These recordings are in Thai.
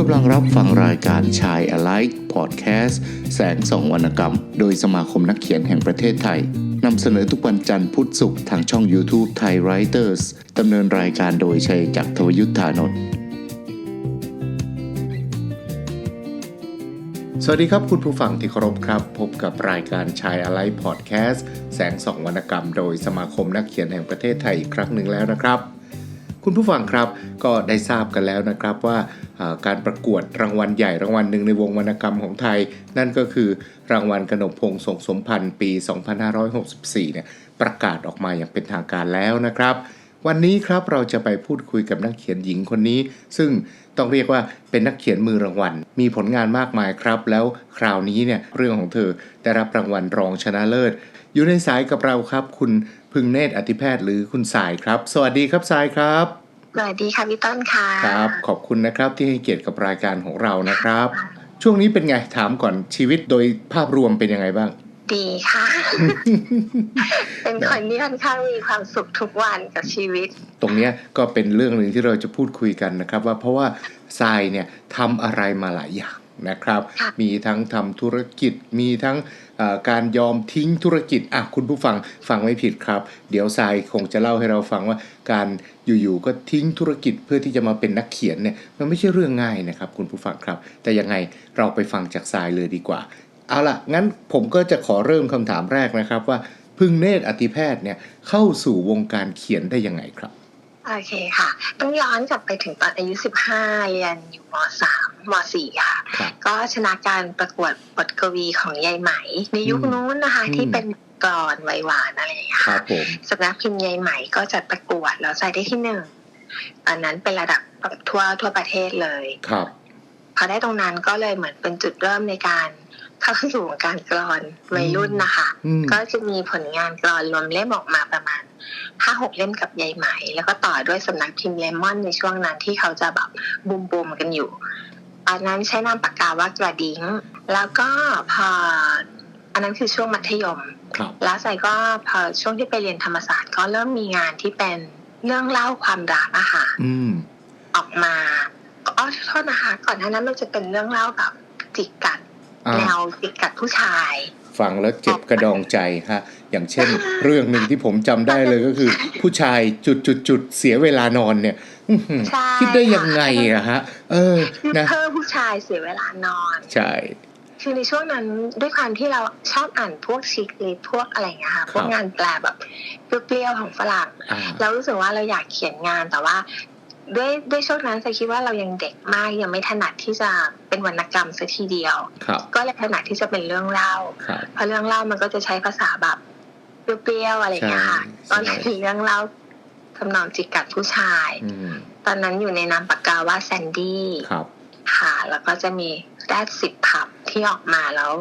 กำลังรับฟังรายการชาย Alike Podcast แสงสองวรรณกรรม โดยสมาคมนักเขียนแห่งประเทศไทยนำเสนอทุกวันจันทร์พุธศุกร์ทางช่อง YouTube Thai Writers ดำเนินรายการโดยชัยจักรทวยุทธานนท์สวัสดีครับคุณผู้ฟังที่เคารพครับ พบกับรายการชายอะไรพอดแคสต์แสงสองวรรณกรรม โดยสมาคมนักเขียนแห่งประเทศไทยอีกครั้งหนึ่งแล้วนะครับ คุณผู้ฟังครับก็ได้ทราบกันแล้วนะครับว่าการประกวดรางวัลใหญ่รางวัลหนึ่งในวงวรรณกรรมของไทย นั่นก็คือรางวัลกนกพงศ์ส่งสมพันธ์ปี 2564 เนี่ยประกาศออกมาอย่างเป็นทางการแล้วนะครับ วันนี้ครับเราจะไปพูดคุยกับนักเขียนหญิงคนนี้ ซึ่งต้องเรียกว่าเป็นนักเขียนมือรางวัล มีผลงานมากมายครับ แล้วคราวนี้เนี่ยเรื่องของเธอได้รับรางวัลรองชนะเลิศ อยู่ในสายกับเราครับ คุณพึงเนตรอธิแพทย์หรือคุณสายครับ สวัสดีครับสายครับ สวัสดีค่ะพี่ต้นค่ะครับ ขอบคุณนะครับที่ให้เกียรติกับรายการของเรานะครับ ช่วงนี้เป็นไงถามก่อนชีวิตโดยภาพรวมเป็นยังไงบ้าง ดีค่ะ เป็นคนที่ค่อนข้างมีความสุขทุกวันกับชีวิต ตรงเนี้ยก็เป็นเรื่องหนึ่งที่เราจะพูดคุยกันนะครับ ว่าเพราะว่าทรายเนี่ยทำอะไรมาหลายอย่างนะครับค่ะมีทั้งทำธุรกิจมีทั้งเอ่อ การยอมทิ้งธุรกิจอะคุณผู้ฟังฟังไม่ผิดครับ เดี๋ยวทรายคงจะเล่าให้เราฟังว่าการอยู่ๆก็ทิ้งธุรกิจเพื่อที่จะมาเป็นนักเขียนเนี่ยมันไม่ใช่เรื่องง่ายนะครับ คุณผู้ฟังครับ แต่ยังไงเราไปฟังจากทรายเลยดีกว่าเอาล่ะงั้นผมก็จะขอเริ่มคำถามแรกนะครับว่า พึ่งเนตรอธิแพทย์เนี่ยเข้าสู่วงการเขียนได้ยังไงครับ โอเคค่ะ ต้องย้อนกลับไปถึงตอนอายุ 15เรียนอยู่ม .3 ม .4 ค่ะครับก็ชนะการประกวดบทกวีของยายไหม ในยุคอืมนู้นนะคะอืมที่เป็นกรอนไวยหวานอะไรอย่างเงี้ยครัค่ะบผมสำนักพิมพ์ยายไหมก็จัดประกวดแล้วใส่ได้ที่หนึ่งตอนนั้นเป็นระดับทั่วทั่วประเทศเลย ครับ พอได้ตรงนั้นก็เลยเหมือนเป็นจุดเริ่มในการ เข้าสู่วงการกรอนวัยรุ่นนะคะอืมก็จะมีผลงานกรอนรวมเล่มออกมาประมาณห้าหกเล่มกับยายไหม แล้วก็ต่อด้วยสำนักพิมพ์เลมอนในช่วงนั้นที่เขาจะแบบบูมบูมๆกันอยู่ตอนนั้นใช้นามปากกาว่ากระดิ้งแล้วก็พออันนั้นคือช่วงมัธยมครับแล้วใส่ก็พอช่วงที่ไปเรียนธรรมศาสตร์ก็เริ่มมีงานที่เป็นเรื่องเล่าความรักอะค่ะอืมออกมาอ๋อโทษนะคะ ก่อนหน้านั้นมันจะเป็นเรื่องเล่าแบบจิกกัดอ่า แนวจิกกัดผู้ชาย ฟังแล้วเจ็บกระดองใจฮะ อย่างเช่น เรื่องหนึ่งที่ผมจำได้เลยก็คือ ผู้ชายจุดจุดจุดๆๆเสียเวลานอนเนี่ยอื้อหือใช่คิดได้ยังไงอะฮะ เออคือนะเพิ่มผู้ชายเสียเวลานอนใช่คือในช่วงนั้นด้วยความที่เราชอบอ่านพวกชิคลิพวกอะไรอย่างเงี้ยค่ะครับพวกงานแปลแบบเปรี้ยวๆของฝรั่งอ่าเรารู้สึกว่าเราอยากเขียนงานแต่ว่า ด้วยด้วยช่วงนั้นจะคิดว่าเรายังเด็กมากยังไม่ถนัดที่จะเป็นวรรณกรรมสัทีเดียวครับก็เลยถนัดที่จะเป็นเรื่องเล่าครับเพราะเรื่องเล่ามันก็จะใช้ภาษาแบบเปรี้ยวๆอะไรอย่างเงี้ยค่ะใช่ก็เลยเป็นเรื่องเล่าทำนองจิกกัดผู้ชายอืมตอนนั้นอยู่ในนามปากกาว่าแซนดี้ครับค่ะ แล้วก็จะมีแดดสิบผับที่ออกมาแล้ว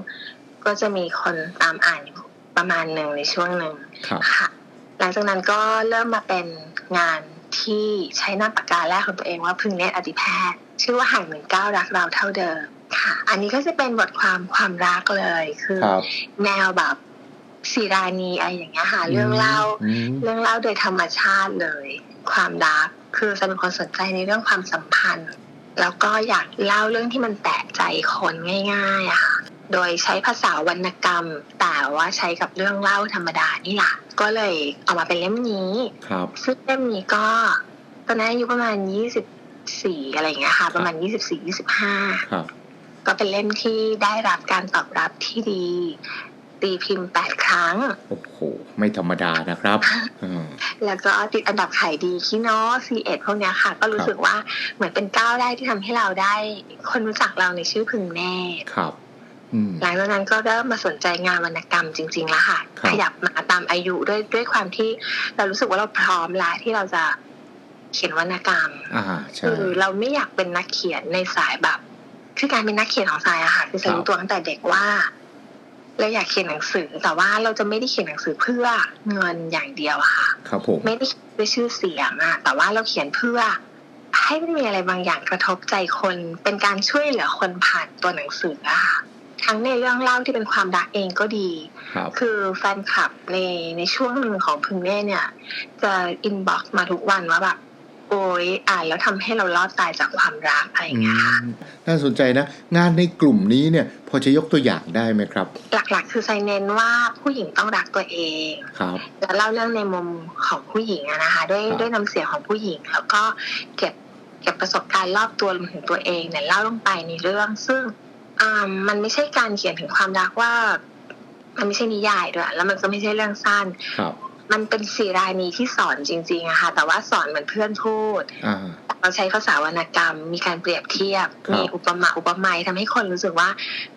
ก็จะมีคนตามอ่านอยู่ประมาณหนึ่งในช่วงหนึ่งครับค่ะ หลังจากนั้นก็เริ่มมาเป็นงาน ที่ใช้นามปากกาแรกของตัวเองว่าพึ่งเนตรอดิแพทย์ ชื่อว่าห่างหนึ่งเก้ารักเราเท่าเดิมค่ะ อันนี้ก็จะเป็นบทความความรักเลยคือครับแนวแบบศิรานีอะไรอย่างเงี้ยค่ะ เรื่องเล่าอืมเรื่องเล่าโดยธรรมชาติเลย ความรักคือจะเป็นคนสนใจในเรื่องความสัมพันธ์ แล้วก็อยากเล่าเรื่องที่มันแตะใจคนง่ายๆอะค่ะ โดยใช้ภาษาวรรณกรรม แต่ว่าใช้กับเรื่องเล่าธรรมดานี่แหละ ก็เลยเอามาเป็นเล่มนี้ครับซึ่งเล่มนี้ก็ตอนนั้นอายุประมาณ24อะไรอย่างเงี้ยค่ะ ประมาณ24-25ครับก็เป็นเล่มที่ได้รับการตอบรับที่ดี ตีพิมพ์8ครั้ง โอ้โห ไม่ธรรมดานะครับอืมแล้วก็ติดอันดับขายดีคีโนซีเอ็ดพวกเนี้ยค่ะ ก็รู้สึกว่าเหมือนเป็นก้าวแรกที่ทำให้เราได้ คนรู้จักเราในชื่อพึงแน่ครับอืม หลังจากนั้นก็เริ่มมาสนใจงานวรรณกรรมจริงๆแล้วค่ะครับขยับมาตามอายุด้วยด้วยความที่เรารู้สึกว่าเราพร้อมแล้วที่เราจะเขียนวรรณกรรมอ่าใช่คือเราไม่อยากเป็นนักเขียนในสายแบบ คือการเป็นนักเขียนของสายอะค่ะคือสายครับรู้ตัวตั้งแต่เด็กว่าเราอยากเขียนหนังสือ แต่ว่าเราจะไม่ได้เขียนหนังสือเพื่อเงินอย่างเดียวอะค่ะ ครับผมไม่ได้ด้วยชื่อเสียงอะแต่ว่าเราเขียนเพื่อให้มันมีอะไรบางอย่างกระทบใจคนเป็นการช่วยเหลือคนผ่านตัวหนังสืออะค่ะ ทั้งในเรื่องเล่าที่เป็นความรักเองก็ดีครับคือแฟนคลับในในช่วงหนึ่งของพึงเน่เนี่ย จะอินบ็อกซ์มาทุกวันว่าแบบโอ้ยอ่านแล้วทำให้เรารอดตายจากความรักอะไรอย่างเงี้ยค่ะอืมน่าสนใจนะ งานในกลุ่มนี้เนี่ย พอจะยกตัวอย่างได้ไหมครับ หลักๆ คือไซเน้นว่าผู้หญิงต้องรักตัวเองครับแล้วเล่าเรื่องในมุมของผู้หญิงอะนะคะ ด้วยครับด้วยน้ำเสียงของผู้หญิง แล้วก็เก็บเก็บประสบการณ์รอบตัวรวมถึงตัวเองเนี่ยเล่าลงไปในเรื่อง ซึ่งอ่า มันไม่ใช่การเขียนถึงความรักว่า มันไม่ใช่นิยายด้วย แล้วมันก็ไม่ใช่เรื่องสั้นครับมันเป็นสีรานีที่สอนจริงๆอะค่ะ แต่ว่าสอนเหมือนเพื่อนพูดอ่าเราใช้ภาษาวรรณกรรม มีการเปรียบเทียบครับมีอุปมาอุปไมยทำให้คนรู้สึกว่า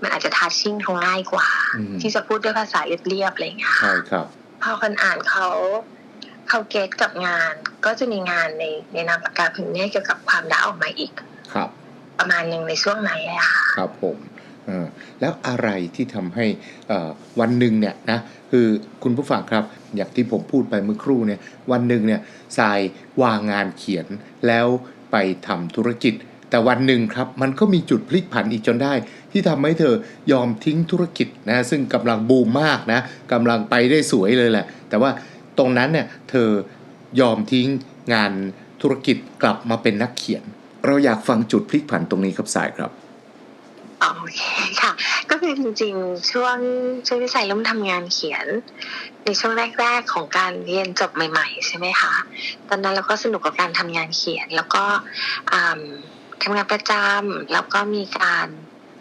มันอาจจะทัชชิ่งเขาง่ายกว่าอืมที่จะพูดด้วยภาษาเรียบๆอะไรอย่างเงี้ยค่ะใช่ครับ พอคนอ่านเขาเขาเก็ตกับงาน ก็จะมีงานในในนามปากกาพึงเนี่ยเกี่ยวกับความรักออกมาอีก ครับ ประมาณหนึ่งในช่วงนั้นเลยอะค่ะครับผมแล้วอะไรที่ทำให้วันหนึ่งเนี่ยนะคือคุณผู้ฟังครับ อย่างที่ผมพูดไปเมื่อครู่เนี่ยวันหนึ่งเนี่ยทรายวางงานเขียนแล้วไปทำธุรกิจ แต่วันหนึ่งครับมันก็มีจุดพลิกผันอีกจนได้ ที่ทำให้เธอยอมทิ้งธุรกิจนะซึ่งกำลังบูมมากนะกำลังไปได้สวยเลยแหละ แต่ว่าตรงนั้นเนี่ยเธอยอมทิ้งงานธุรกิจกลับมาเป็นนักเขียน เราอยากฟังจุดพลิกผันตรงนี้ครับสายครับโอเคค่ะ ก็คือจริงๆ ช่วงช่วงที่ใส่เริ่มทำงานเขียน ในช่วงแรก ๆ ของการเรียนจบใหม่ ๆ ใช่ไหมคะ ตอนนั้นเราก็สนุกกับการทำงานเขียน แล้วก็อ่าทำงานประจำแล้วก็มีการ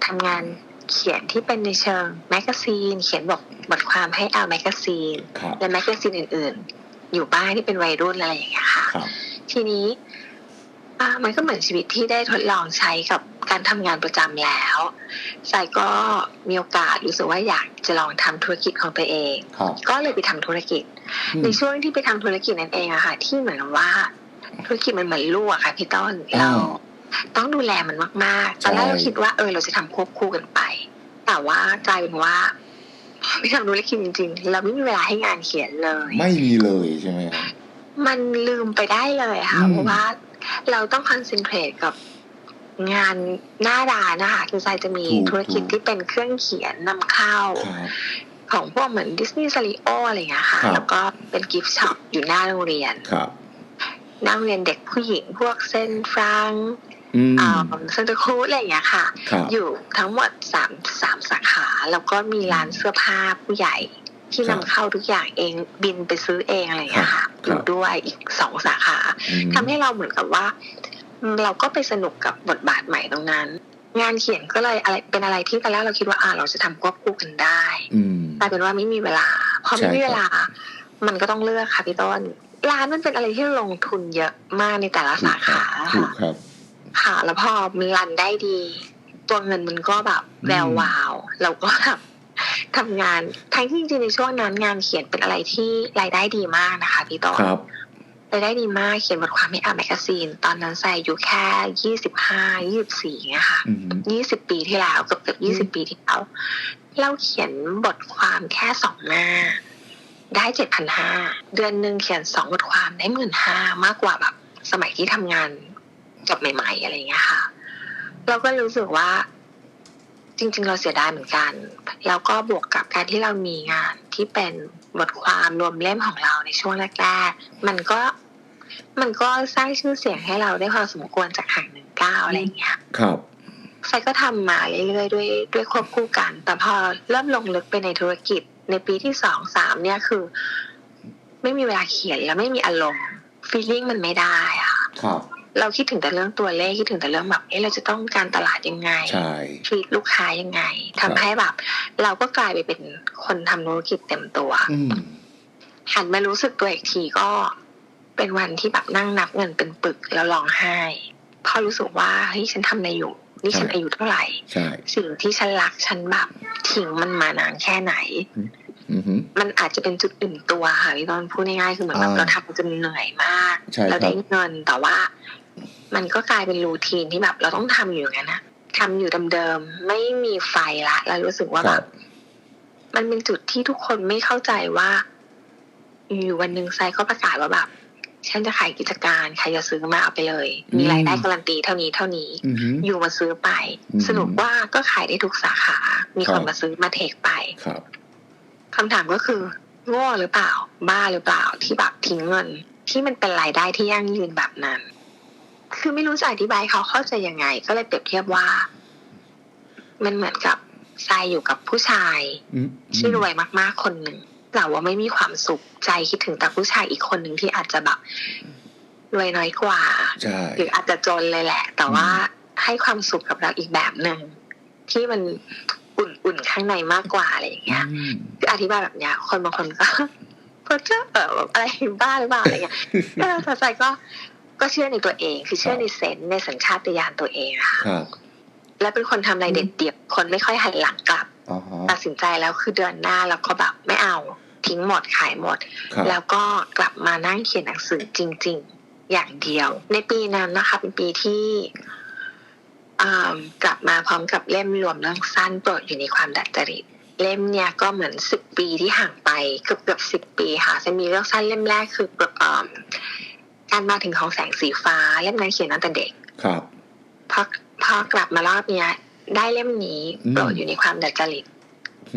ทำงานเขียนที่เป็นในเชิงแมกกาซีน เขียนบทบทความให้เอาแมกกาซีนครับและแมกกาซีนอื่น ๆ อยู่บ้านที่เป็นวัยรุ่นอะไรอย่างเงี้ยค่ะครับทีนี้ อ่ามันก็เหมือนชีวิตที่ได้ทดลองใช้กับการทำงานประจำแล้วสายก็มีโอกาสรู้สึกว่าอยากจะลองทำธุรกิจของตัวเองครับก็เลยไปทำธุรกิจอืมในช่วงที่ไปทำธุรกิจนั่นเองอะค่ะ ที่เหมือนกับว่าธุรกิจมันเหมือนลูกอะค่ะพี่ต้นอ่าเราต้องดูแลมันมากๆตอนแรกใช่เราคิดว่าเออเราจะทำควบคู่กันไป แต่ว่ากลายเป็นว่าพอไปทำธุรกิจจริงๆ เราไม่มีเวลาให้งานเขียนเลย ไม่มีเลยใช่ไหมครับมันลืมไปได้เลยค่ะอืมเพราะว่า เราต้องคอนเซนเทรตกับงานหน้าร้านนะคะคือใจจะมีถูกธุรกิจถูกที่เป็นเครื่องเขียนนำเข้าครับของพวกเหมือนดิสนีย์ซาริโออะไรอย่างเงี้ยค่ะครับแล้วก็เป็นกิฟต์ช็อปอยู่หน้าโรงเรียนครับหน้าโรงเรียนเด็กผู้หญิงพวกเซนฟรังอืมอ่าเซนตาครูอะไรอย่างเงี้ยค่ะครับอยู่ทั้งหมดสามสามสาขา แล้วก็มีร้านเสื้อผ้าผู้ใหญ่ ที่ครันำบเข้าทุกอย่างเองบินไปซื้อเองอะไรอย่างเงี้ยค่ะครับอยู่ด้วยอีกสองสาขาอืมทำให้เราเหมือนกับว่า เราก็ไปสนุกกับบทบาทใหม่ตรงนั้น งานเขียนก็เลยอะไรเป็นอะไรที่ตอนแรกเราคิดว่าอ่าเราจะทำควบคู่กันได้อืมกลายเป็นว่าไม่มีเวลาพอใช่ไม่มีครับเวลา มันก็ต้องเลือกค่ะพี่ต้นร้านมันเป็นอะไรที่ลงทุนเยอะมากในแต่ละสาขาถูกค่ะครับค่ะ แล้วพอมันรันได้ดี ตัวเงินมันก็แบบแวววาว เราก็แบบ ทำงานทั้งที่จริงๆในช่วงนั้นงานเขียนเป็นอะไรที่รายได้ดีมากนะคะพี่ต้นครับรายได้ดีมากเขียนบทความให้อาแมกกาซีน ตอนนั้นใส่อยู่แค่ยี่สิบห้ายี่สิบสี่เงี้ยค่ะอืมยี่สิบปีที่แล้วเกือบเกือบยี่สิบปีที่แล้วเราเขียนบทความแค่สองหน้า ได้เจ็ดพันห้าเดือนหนึ่งเขียนสองบทความได้หมื่นห้ามากกว่าแบบสมัยที่ทำงานจบใหม่ ๆ อะไรเงี้ยค่ะ เราก็รู้สึกว่า จริง ๆ เราเสียดายเหมือนกันแล้วก็บวกกับการที่เรามีงานที่เป็นบทความรวมเล่มของเราในช่วงแรกๆมันก็มันก็สร้างชื่อเสียงให้เราได้พอสมควรจากห่างหนึ่งก้าวอะไรอย่างเงี้ย ครับไซก็ทำมาเรื่อยๆด้วยด้วยควบคู่กัน แต่พอเริ่มลงลึกไปในธุรกิจ ในปีที่สองสามเนี่ยคือ ไม่มีเวลาเขียนแล้วไม่มีอารมณ์ฟีลลิ่งมันไม่ได้อะค่ะครับ เราคิดถึงแต่เรื่องตัวเลขคิดถึงแต่เรื่องแบบเอ๊ะเราจะต้องการตลาดยังไงใช่ฟีดลูกค้ายังไงครัทำบให้แบบ เราก็กลายไปเป็นคนทำธุรกิจเต็มตัวอืมหันมารู้สึกตัวอีกทีก็เป็นวันที่แบบนั่งนับเงินเป็นปึกแล้วร้องไห้เพราะรู้สึกว่าเฮ้ยฉันทำอะไรอยู่นี่ฉันใช่อายุเท่าไหร่ใช่สิ่งที่ฉันรักฉันแบบทิ้งมันมานานแค่ไหนอือหือมันอาจจะเป็นจุดอื่นตัวค่ะพี่ตอนพูดง่ายๆคือเหมือนแบบอ่าเราทำจนเหนื่อยมากใช่ครับเราได้เงินแต่ว่า มันก็กลายเป็นรูทีนที่แบบ เราต้องทำอยู่อย่างนั้นนะทำอยู่เดิมๆไม่มีไฟละแล้วรู้สึกว่าคแบรับบมันเป็นจุดที่ทุกคนไม่เข้าใจว่าอยู่วันหนึ่งไซก็ประกาศว่าแบบฉันจะขายกิจการใครจะซื้อมาเอาไปเลย มีรายได้การันตีเท่านี้เท่านี้อือหืออยู่มาซื้อไปอืมสรุปว่าก็ขายได้ทุกสาขา มีครัคบนมาซื้อมาเทคไปครับคำถามก็คือโง่หรือเปล่า บ้าหรือเปล่าที่แบบทิ้งเงิน ที่มันเป็นรายได้ที่ยั่งยืนแบบนั้น คือไม่รู้จะอธิบายเขาเข้าใจยังไง ก็เลยเปรียบเทียบว่า มันเหมือนกับทรายอยู่กับผู้ชายอืมที่รวยมากๆคนหนึ่งแต่ว่าไม่มีความสุขใจคิดถึงแต่ผู้ชายอีกคนหนึ่งที่อาจจะแบบรวยน้อยกว่าใช่หรืออาจจะจนเลยแหละ แต่ว่าให้ความสุขกับเราอีกแบบหนึ่งที่มันอุ่นๆข้างในมากกว่าอะไรอย่างเงี้ยอืมคืออธิบายแบบเนี้ย คนบางคนก็เพอเจอเออแบบอะไรบ้าหรือเปล่าอะไรเงี้ยเออแต่ใจก็ ก็เชื่อในตัวเอง คือเชื่อในเซนส์ในสัญชาตญาณตัวเองอะค่ะครับและเป็นคนทำอะไรเด็ดเดี่ยวคนไม่ค่อยหันหลังกลับอ๋อฮะตัดสินใจแล้วคือเดือนหน้าแล้วก็แบบไม่เอาทิ้งหมดขายหมด ครับ แล้วก็กลับมานั่งเขียนหนังสือจริง ๆ อย่างเดียว ในปีนั้นนะคะเป็นปีที่อ่ากลับมาพร้อมกับเล่มรวมเรื่องสั้นโปรดอยู่ในความดัดจริต เล่มเนี่ยก็เหมือนสิบปีที่ห่างไปเกือบเกือบสิบปีค่ะจะมีเรื่องสั้นเล่มแรกคืออ่า การมาถึงของแสงสีฟ้าเล่มนั้นเขียนตั้งแต่เด็ก ครับพอพอกลับมารอบเนี้ย ได้เล่มนี้อืมโปรดอยู่ในความดัดจริต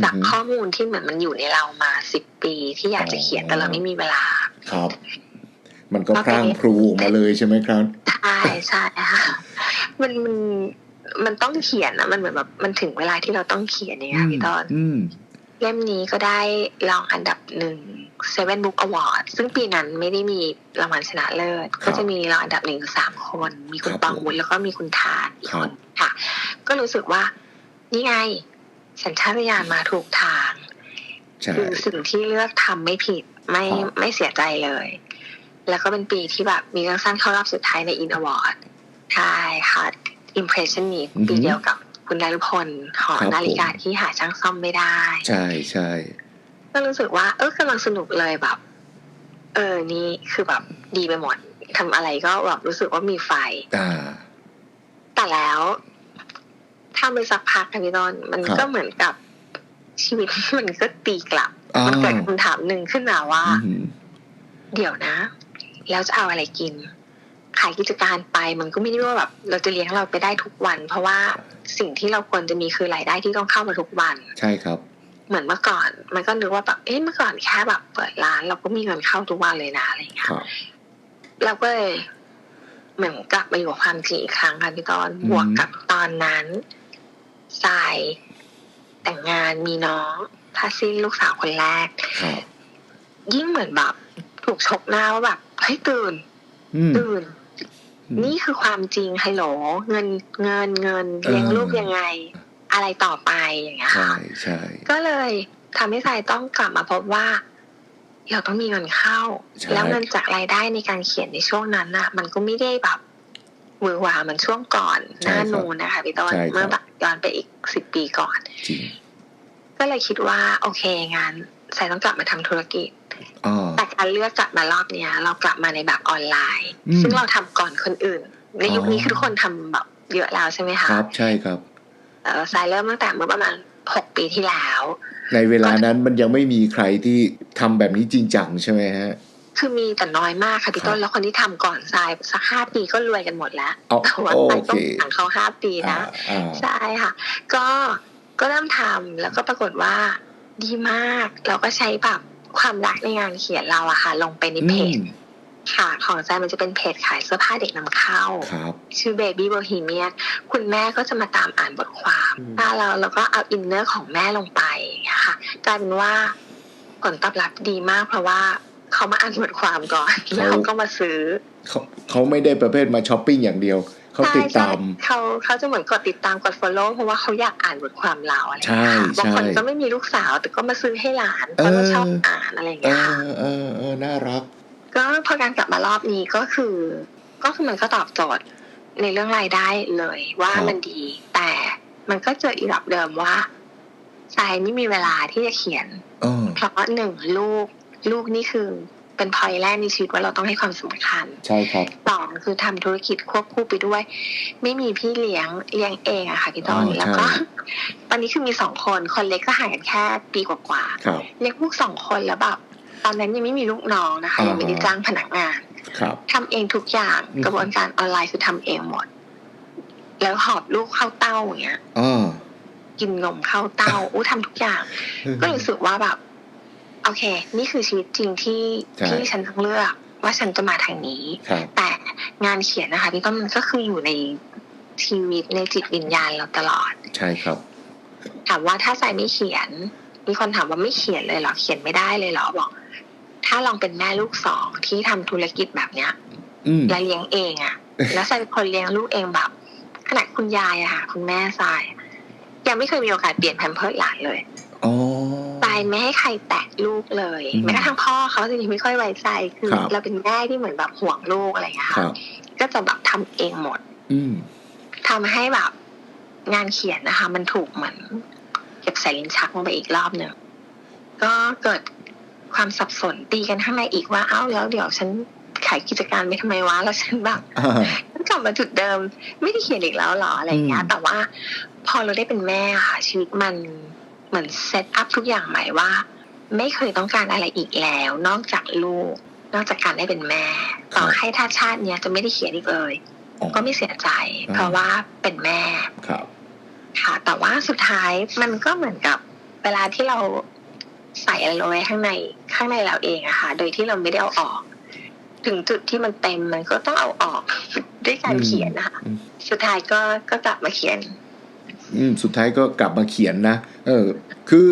จากข้อมูลที่เหมือนมันอยู่ในเรามาสิบปีที่อยากจะเขียนแต่เราไม่มีเวลา ครับ มันก็พร่างพรูออกมาเลยใช่ไหมครับใช่ใช่ค่ะมันมันมันต้องเขียนนะมันเหมือนแบบมันถึงเวลาที่เราต้องเขียนเนี่ยค่ะพี่ต้นอืมเล่มนี้ก็ได้รองอันดับหนึ่ง Seven Book Award ซึ่งปีนั้นไม่ได้มีรางวัลชนะเลิศครับก็จะมีรองอันดับหนึ่งอยู่สามคน มีคุณครับปองวุฒิแล้วก็มีคุณทานอีกครัคบนค่ะ ก็รู้สึกว่า นี่ไง สัญชาตญาณมาถูกทางใช่คือสิ่งที่เลือกทำไม่ผิดไม่ครับไม่เสียใจเลย แล้วก็เป็นปีที่แบบมีเรื่องสั้นเข้ารอบสุดท้ายในอินอวอร์ดใช่ค่ะ Impressionist ปีเดียวกับคุณดารุพลหอนาฬิกาที่หาช่างซ่อมไม่ได้ ใช่ใช่ ก็รู้สึกว่า เออกำลังสนุกเลยแบบ เออ นี่คือแบบดีไปหมดทำอะไรก็แบบรู้สึกว่ามีไฟอ่าแต่แล้วทำไปสักพักค่ะพี่ต้นมันครับก็เหมือนกับชีวิตมันก็ตีกลับอ่ามันเกิดคำถามหนึ่งขึ้นมาว่าอืมเดี๋ยวนะ แล้วจะเอาอะไรกิน ขายกิจการไปมันก็ไม่ได้ว่าแบบ เราจะเลี้ยงเราไปได้ทุกวัน เพราะว่าสิ่งที่เราควรจะมีคือรายได้ที่ต้องเข้ามาทุกวัน ใช่ครับ เหมือนเมื่อก่อน มันก็นึกว่าแบบเอ๊ะเมื่อก่อนแค่แบบเปิดร้าน เราก็มีเงินเข้าทุกวันเลยนะอะไรอย่างเงี้คยรับเราก็เลยเหมือนกลับมาอยู่กับความจริงอีกครั้งค่ะพี่ตอนอืมบวกกับตอนนั้นทรายแต่งงานมีน้องพาซินลูกสาวคนแรกครับยิ่งเหมือนแบบถูกชกหน้าว่าแบบเฮ้ยตื่นอืมตื่น นี่คือความจริงฮัลโหลเงินเงินเงินเลี้ยงลูกยังไง อะไรต่อไปอย่างเงี้ยใช่ค่ะใช่ก็เลยทำให้ทรายต้องกลับมาพบว่าเราต้องมีเงินเข้าใช่แล้วเงินจากรายได้ในการเขียนในช่วงนั้นน่ะ มันก็ไม่ได้แบบหวือหวาเหมันช่วงก่อนหน้านูนนะคะพี่ต้นใช่ครับเมื่อแบบย้อนไปอีกสิบปีก่อนจริงก็เลยคิดว่า โอเคงานสายต้องกลับมาทำธุรกิจอ่าแต่การเลือกกลับมารอบเนี้ย เรากลับมาในแบบออนไลน์อืมซึ่งเราทำก่อนคนอื่น ในยุคนี้อ๋อคือทุกคนทำแบบเยอะแล้วใช่ไหมคะครับใช่ครับ เออสายเริ่มตั้งแต่เมื่อประมาณหกปีที่แล้ว ในเวลานั้นมันยังไม่มีใครที่ทำแบบนี้จริงจังใช่ไหมฮะ คือมีแต่น้อยมากค่ะพี่ต้ครันบแล้วคนที่ทำก่อนทรายสักห้าปีก็รวยกันหมดแล้วเอาแต่ว่าโอทรายต้เคองห่างเขาห้าปีอ่านะอ่าใช่ค่ะ ก็ก็เริ่มทำแล้วก็ปรากฏว่าดีมาก เราก็ใช้แบบความรักในงานเขียนเราอะค่ะ ลงไปในอืเพจม ค่ะ ของใจมันจะเป็นเพจขายเสื้อผ้าเด็กนำเข้าครับชื่อ Baby Bohemian คุณแม่ก็จะมาตามอ่านบทความอืมถ้าเราแล้วก็เอาอินเนอร์ของแม่ลงไปอย่างเงี้ยค่ะกลายเป็นว่าผลตอบรับดีมากเพราะว่าเขามาอ่านบทความก่อน แล้วเขาก็มาซื้อ เขาเขาไม่ได้ประเภทมาช้อปปิ้งอย่างเดียว เขาติดตามใช่ใช่เขาเขาจะเหมือนกดติดตามกด follow เพราะว่าเขาอยากอ่านบทความเราอะไรอย่างใช่เงี้ยค่ะบางคนใช่ก็ไม่มีลูกสาวแต่ก็มาซื้อให้หลานเพราะว่าชอบอ่านอะไรอย่างเอเงี้ยค่ะอเออเออน่ารัก ก็พอการกลับมารอบนี้ก็คือ ก็คือมันก็ตอบโจทย์ในเรื่องรายได้เลยว่าครับมันดี แต่มันก็เจออีรับเดิมว่าทรายไม่มีเวลาที่จะเขียนเออเพราะหนึ่งลูก ลูกนี่คือเป็นพอยแรกในชีวิตว่าเราต้องให้ความสำคัญ ใช่ครับสองคือทำธุรกิจควบคู่ไปด้วย ไม่มีพี่เลี้ยงเลี้ยงเองอะค่ะพี่ต้นอ๋อแล้วก็ใช่ตอนนี้คือมีสองคนคนเล็กก็ห่างกันแค่ปีกว่าครับๆเลี้ยงลูกสองคนแล้วแบบ ตอนนั้นยังไม่มีลูกน้องนะคะอ่าฮะยังไม่ได้จ้างพนักงานครับทำเองทุกอย่างอืมกระบวนการออนไลน์คือทำเองหมด แล้วหอบลูกเข้าเต้าอย่างเงี้ยอ่ากินนมเข้าเต้าอู้ทำทุกอย่าง ก็รู้สึกว่าแบบโอเค นี่คือชีวิตจริงที่ใช่ที่ฉันต้องเลือกว่าฉันจะมาทางนี้ครับแต่งานเขียนนะคะพี่ต้นมันก็คืออยู่ในชีวิตในจิตวิญญาณเราตลอด ใช่ครับ ถามว่าถ้าใจไม่เขียน มีคนถามว่าไม่เขียนเลยเหรอเขียนไม่ได้เลยเหรอบอก ถ้าลองเป็นแม่ลูกสองที่ทำธุรกิจแบบเนี้ยอืมและเลี้ยงเองอะแล้วใจเป็นคนเลี้ยงลูกเองแบบ ขนาดคุณยายอะค่ะ คุณแม่ทรายยังไม่เคยมีโอกาสเปลี่ยนแพมเพิร์สหลานเลยอ๋อทรายไม่ให้ใครแตะลูกเลยอืมแม้กระทั่งพ่อเขาจะยังไม่ค่อยไว้ใจคือครับเราเป็นแม่ที่เหมือนแบบห่วงลูกอะไรอย่างเงี้ยคค่ะรับก็จะแบบทำเองหมด อืมทำให้แบบงานเขียนนะคะ มันถูกเหมือน เก็บใส่ลิ้นชักลงไปอีกรอบหนึ่งก็เกิดความสับสนตีกันข้างในอีกว่าเอ้าแล้วเดี๋ยวฉันขายกิจการไม่ทำไมวะแล้วฉันแบบอ่าฉันกลับมาจุดเดิม ไม่ได้เขียนอีกแล้วหรออะไรอย่างเงี้ยอืมแต่ว่าพอเราได้เป็นแม่ค่ะชีวิตมันเหมือนเซตอัพทุกอย่างใหม่ว่า ไม่เคยต้องการอะไรอีกแล้ว นอกจากลูก นอกจากการได้เป็นแม่ ต่อให้ถ้าชาติเนี้ยจะไม่ได้เขียนอีกเลยอ๋อก็ไม่เสียใจอ่าเพราะว่าเป็นแม่ ครับค่ะ แต่ว่าสุดท้ายมันก็เหมือนกับเวลาที่เราใส่อะไรลงไว้ข้างในข้างในเราเองอะค่ะ โดยที่เราไม่ได้เอาออก ถึงจุดที่มันเต็มมันก็ต้องเอาออกด้วยการเขียนนะคะอืมสุดท้ายก็ก็กลับมาเขียน อืม สุดท้ายก็กลับมาเขียนนะเออ คือ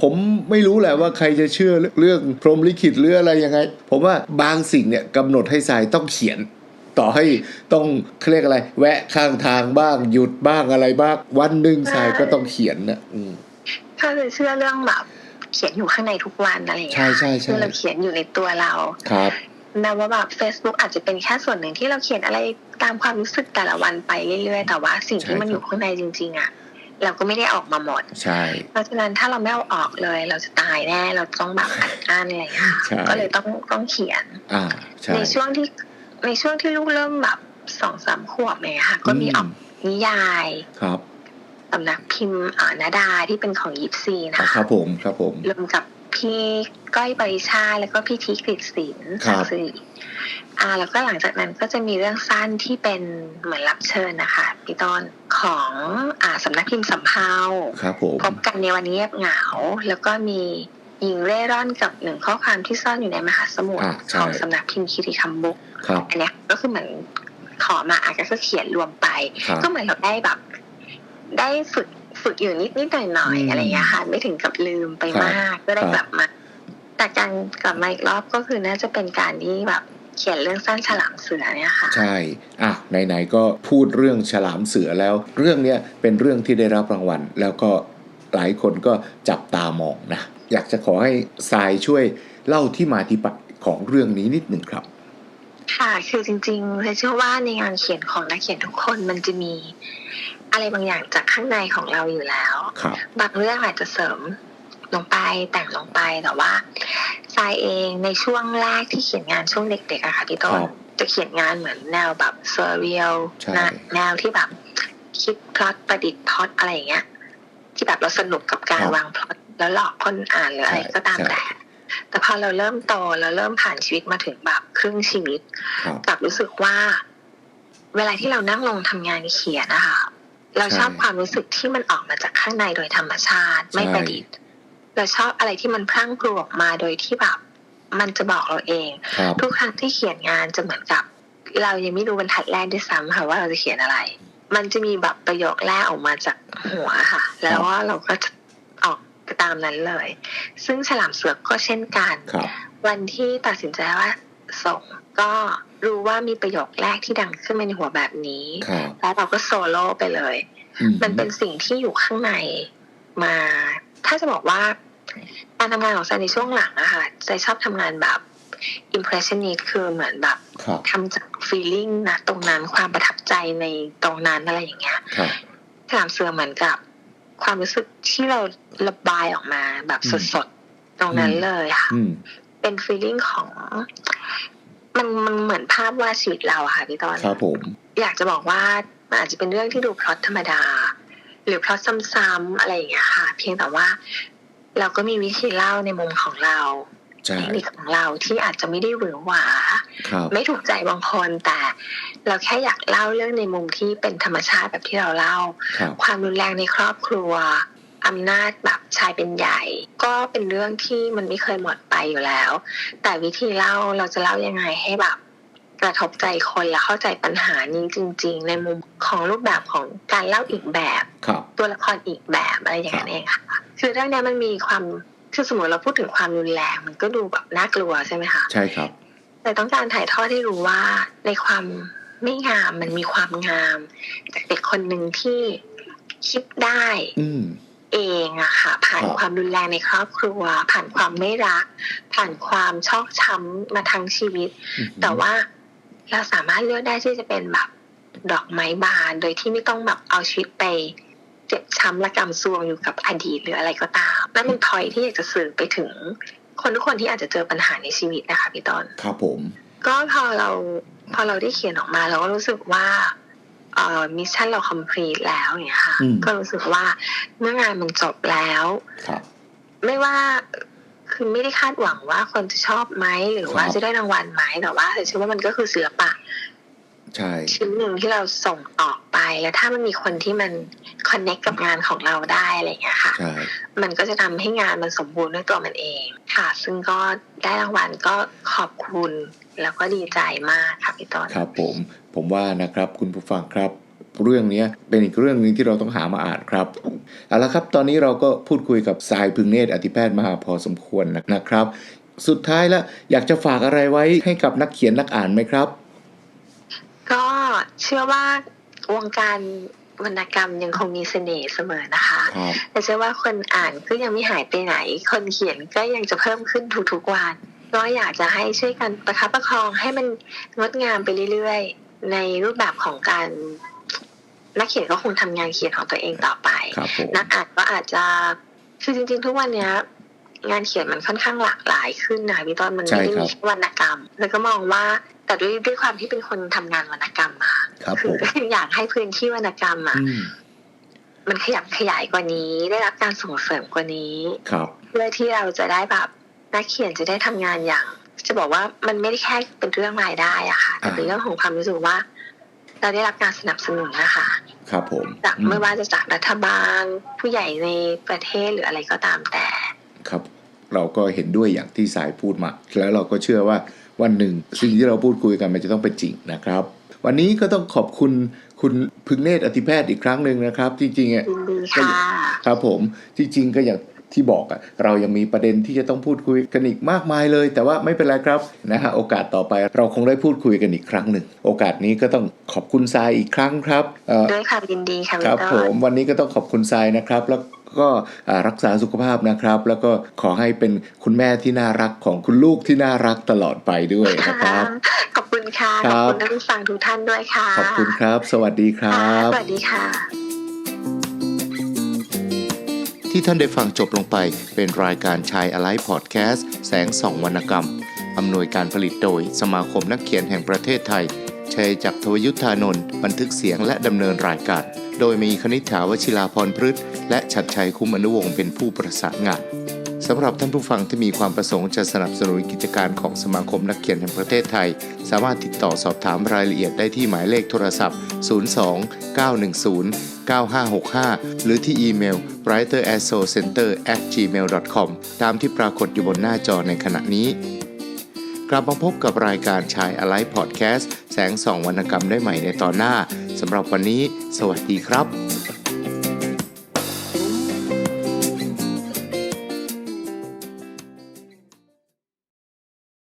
ผมไม่รู้แหละว่าใครจะเชื่อเรื่องพรหมลิขิตหรืออะไรยังไง ผมว่าบางสิ่งเนี่ยกำหนดให้ทรายต้องเขียน ต่อให้ต้องเขาเรียกอะไร แวะข้างทางบ้างหยุดบ้างอะไรบ้าง วันหนึ่งทรายก็ต้องเขียนนะอืมถ้าจะเชื่อเรื่องแบบเขียนอยู่ข้างในทุกวันอะไรอย่างเงี้ใช่ยใช่ใช่คือเราเขียนอยู่ในตัวเราครับแม้ว่าแบบ Facebook อาจจะเป็นแค่ส่วนหนึ่งที่เราเขียนอะไรตามความรู้สึกแต่ละวันไปเรื่อยๆ แต่ว่าสิ่งที่มันอยู่ข้างในจริง ๆอะเราก็ไม่ได้ออกมาหมด ใช่ เพราะฉะนั้นถ้าเราไม่เอาออกเลย เราจะตายแน่ เราต้องแบบอัดอั้นอะไรอย่างเงี้ยค่ะใช่ก็เลยต้องต้องเขียน อ่า ใช่ ในช่วงที่ ในช่วงที่ลูกเริ่มแบบสองสามขวบเนี่ยค่ะ ก็มีออกนิยายครับสำนักพิมพ์อ่านาดาที่เป็นของยิปซีอะนะคคะรับผมครับผมรวมกับพี่ก้อยปริชาติแล้วก็พี่ทีกฤษศิลป์ครัศับกดิ์สิริอ่า แล้วก็หลังจากนั้นก็จะมีเรื่องสั้นที่เป็นเหมือนรับเชิญนะคะพี่ต้นของอ่าสำนักพิมพ์สำเภาครับผมพบกันในวันนี้เงียบเหงา แล้วก็มี หญิงเร่ร่อนกับหนึ่งข้อความที่ซ่อนอยู่ในมหาสมุทรอ่าใช่ของสำนักพิมพ์คิริคัมบุ๊กครับอันเนี้ยก็คือเหมือนขอมาอะก็คือเขียนรวมไปครับก็เหมือนเราได้แบบ ได้ฝึกฝึกอยู่นิดนิดหน่อยหน่อยอืมอะไรอย่างเงี้ยค่ะไม่ถึงกับลืมไปครับมาก ก็ได้ครับกลับมา แต่การกลับมาอีกรอบก็คือน่าจะเป็นการที่แบบเขียนเรื่องสั้นฉลามเสือเนี่ยค่ะ ใช่ อะ ไหนๆก็พูดเรื่องฉลามเสือแล้ว เรื่องเนี้ยเป็นเรื่องที่ได้รับรางวัล แล้วก็หลายคนก็จับตามองนะ อยากจะขอให้ทรายช่วยเล่าที่มาที่ไปของเรื่องนี้นิดหนึ่งครับ ค่ะคือจริงๆเลยเชื่อว่าในงานเขียนของนักเขียนทุกคนมันจะมีอะไรบางอย่างจากข้างในของเราอยู่แล้วครับบางเรื่องอาจจะเสริมลงไปแต่งลงไปแต่ว่าทรายเองในช่วงแรกที่เขียนงานช่วงเด็กๆอะค่ะพี่ต้นครับจะเขียนงานเหมือนแนวแบบเซอร์เรียลใช่แนวที่แบบคิดพล็อตประดิษฐ์พล็อตอะไรอย่างเงี้ย ที่แบบเราสนุกกับการวางพล็อต แล้วหลอกคนอ่านหรืออะไรก็ตามแต่แต่พอเราเริ่มโตเราเริ่มผ่านชีวิตมาถึงแบบครึ่งชีวิตครับกลับรู้สึกว่า เวลาที่เรานั่งลงทำงานเขียนนะคะเราชอบใช่ความรู้สึกที่มันออกมาจากข้างในโดยธรรมชาติไม่ใช่ประดิษฐ์เราชอบอะไรที่มันพรั่งพรูออกมาโดยที่แบบมันจะบอกเราเองครับทุกครั้งที่เขียนงานจะเหมือนกับ เรายังไม่รู้บรรทัดแรกด้วยซ้ำค่ะว่าเราจะเขียนอะไร มันจะมีแบบประโยคแรกออกมาจากหัวค่ะ แล้วว่าเราก็จะออกไป ตามนั้นเลย ซึ่งฉลามเสือกก็เช่นกันครับวันที่ตัดสินใจว่าส่งก็รู้ว่ามีประโยคแรกที่ดังขึ้นมาในหัวแบบนี้ครับแล้วเราก็โซโล่ไปเลยอืมันเป็นสิ่งที่อยู่ข้างในมา ถ้าจะบอกว่าการทำงานของใจในช่วงหลังอะค่ะใจชอบทำงานแบบ impressionist คือเหมือนแบบครับทำจาก feeling นะตรงนั้นความประทับใจในตรงนั้นอะไรอย่างเงี้ยครับฉลามเสือเหมือนกับ ความรู้สึกที่เราระบายออกมาแบบอืมสดๆ ตรงนั้นเลยค่ะอืมเป็น feeling ของ มันมันเหมือนภาพวาดชีวิตเราอะค่ะพี่ต้นครับผมอยากจะบอกว่ามันอาจจะเป็นเรื่องที่ดูพล็อตธรรมดา หรือพล็อตซ้ำๆอะไรอย่างเงี้ยค่ะ เพียงแต่ว่า เราก็มีวิธีเล่าในมุมของเราใช่ เทคนิคของเราที่อาจจะไม่ได้หวือหวาครับไม่ถูกใจบางคนแต่ เราแค่อยากเล่าเรื่องในมุมที่เป็นธรรมชาติแบบที่เราเล่าครับความรุนแรงในครอบครัวอำนาจแบบชายเป็นใหญ่ ก็เป็นเรื่องที่มันไม่เคยหมดไปอยู่แล้ว แต่วิธีเล่าเราจะเล่ายังไงให้แบบกระทบใจคนและเข้าใจปัญหานี้จริง ๆ ในมุมของรูปแบบของการเล่าอีกแบบครับตัวละครอีกแบบอะไรอย่างนั้นเองค่ะ คือเรื่องเนี้ยมันมีความ คือสมมติเราพูดถึงความรุนแรงมันก็ดูแบบน่ากลัวใช่ไหมคะใช่ครับ แต่ต้องการถ่ายทอดให้รู้ว่าในความไม่งามมันมีความงาม จากเด็กคนหนึ่งที่คิดได้ อืมเองอะค่ะ ผ่านครับความรุนแรงในครอบครัว ผ่านความไม่รัก ผ่านความชอกช้ำมาทั้งชีวิตอืมแต่ว่าเราสามารถเลือกได้ที่จะเป็นแบบดอกไม้บานโดยที่ไม่ต้องแบบเอาชีวิตไป เจ็บช้ำและกำซวงอยู่กับอดีตหรืออะไรก็ตามนั่นเป็นพอยที่อยากจะสื่อไปถึง คนทุกคนที่อาจจะเจอปัญหาในชีวิตนะคะพี่ต้นครับผม ก็พอเราพอเราได้เขียนออกมาเราก็รู้สึกว่าเอ่อมิชชั่นเราคอมพลีทแล้วอย่างเงี้ยค่ะอืมก็รู้สึกว่าเมื่องานมันจบแล้วครับไม่ว่าคือไม่ได้คาดหวังว่าคนจะชอบไหมหรือว่าครับจะได้รางวัลไหมแต่ว่าแต่เชื่อว่ามันก็คือศิลปะใช่ชิ้นหนึ่งที่เราส่งออกไป แล้วถ้ามันมีคนที่มันคอนเน็กกับงานของเราได้อะไรอย่างเงี้ยค่ะใช่มันก็จะทำให้งานมันสมบูรณ์ด้วยตัวมันเองค่ะ ซึ่งก็ได้รางวัลก็ขอบคุณแล้วก็ดีใจมากค่ะพี่ต้นครับผมผมว่านะครับคุณผู้ฟังครับเรื่องเนี้ยเป็นอีกเรื่องหนึงที่เราต้องหามาอ่านครับเอาละครับ ตอนนี้เราก็พูดคุยกับสายพึงเนตรอธิแพทย์มาพอสมควรนะครับ สุดท้ายแล้วอยากจะฝากอะไรไว้ให้กับนักเขียนนักอ่านไหมครับ ก็เชื่อว่า วงการวรรณกรรมยังคงมีเสน่ห์เสมอนะคะครับแต่เชื่อว่าคนอ่านก็ยังไม่หายไปไหน คนเขียนก็ยังจะเพิ่มขึ้นทุกๆวันก็อยากจะให้ช่วยกันประคับประคองให้มันงดงามไปเรื่อยๆ ในรูปแบบของการนักเขียนก็คงทำงานเขียนของตัวเองต่อไปครับผมนักอ่านก็อาจจะคือจริงๆ ทุกวันเนี้ย งานเขียนมันค่อนข้างหลากหลายขึ้นนะพี่ต้นมันไม่ได้มีแค่วรรณกรรม แล้วก็มองว่าแต่ด้วยด้วยความที่เป็นคนทำงานวรรณกรรมมาครับคืผอมก็ยังอยากให้พื้นที่วรรณกรรมอะอืมมันขยับขยายกว่านี้ ได้รับการส่งเสริมกว่านี้ครับเพื่อที่เราจะได้แบบนักเขียนจะได้ทำงานอย่าง จะบอกว่ามันไม่ได้แค่เป็นเรื่องรายได้อะค่ะแต่เป็นเรื่องของความรู้สึกว่า เราได้รับการสนับสนุนนะคะครับผมจากอืมไม่ว่าจะจากรัฐบาลผู้ใหญ่ในประเทศหรืออะไรก็ตามแต่ ครับ เราก็เห็นด้วยอย่างที่สายพูดมา แล้วเราก็เชื่อว่าวันหนึ่ง สิ่งที่เราพูดคุยกันมันจะต้องเป็นจริงนะครับ วันนี้ก็ต้องขอบคุณคุณพึงเนตรอธิแพทย์อีกครั้งหนึ่งนะครับ จริงๆอะยินดีค่ะครับผมจริง ๆ ก็อย่างที่บอกอะเรายังมีประเด็นที่จะต้องพูดคุยกันอีกมากมายเลย แต่ว่าไม่เป็นไรครับนะฮะโอกาสต่อไปเราคงได้พูดคุยกันอีกครั้งหนึ่ง โอกาสนี้ก็ต้องขอบคุณทรายอีกครั้งครับเอ่อด้วยความยินดีค่ะครับพี่ผต้นมวันนี้ก็ต้องขอบคุณทรายนะครับแล้ว ก็อ่ารักษาสุขภาพนะครับ แล้วก็ขอให้เป็นคุณแม่ที่น่ารักของคุณลูกที่น่ารักตลอดไปด้วยนะครับ ขอบคุณค่ะคขรัอบบคุณท่านผู้ฟังทุกท่านด้วยค่ะ ขอบคุณครับ สวัสดีครัค่ะบสวัสดีค่ะ ที่ท่านได้ฟังจบลงไปเป็นรายการชายอะไลพอดแคสต์แสงส่องวรรณกรรมอำนวยการผลิตโดยสมาคมนักเขียนแห่งประเทศไทย ชัยจักรทวยุทธานนท์บันทึกเสียงและดำเนินรายการ โดยมีคณิษฐาวชิราพรพฤษและชัดชัยคุ้มอนุวงศ์เป็นผู้ประสานงานสำหรับท่านผู้ฟังที่มีความประสงค์จะสนับสนุนกิจการของสมาคมนักเขียนแห่งประเทศไทย สามารถติดต่อสอบถามรายละเอียดได้ที่หมายเลขโทรศัพท์ 02 910 9565 หรือที่อีเมล writerassocenter@gmail.com ตามที่ปรากฏอยู่บนหน้าจอในขณะนี้ กลับมาพบกับรายการชายอะไรพอดแคสต์แสงส่องวรรณกรรมได้ใหม่ในตอนหน้าสำหรับวันนี้ สวัสดีครับ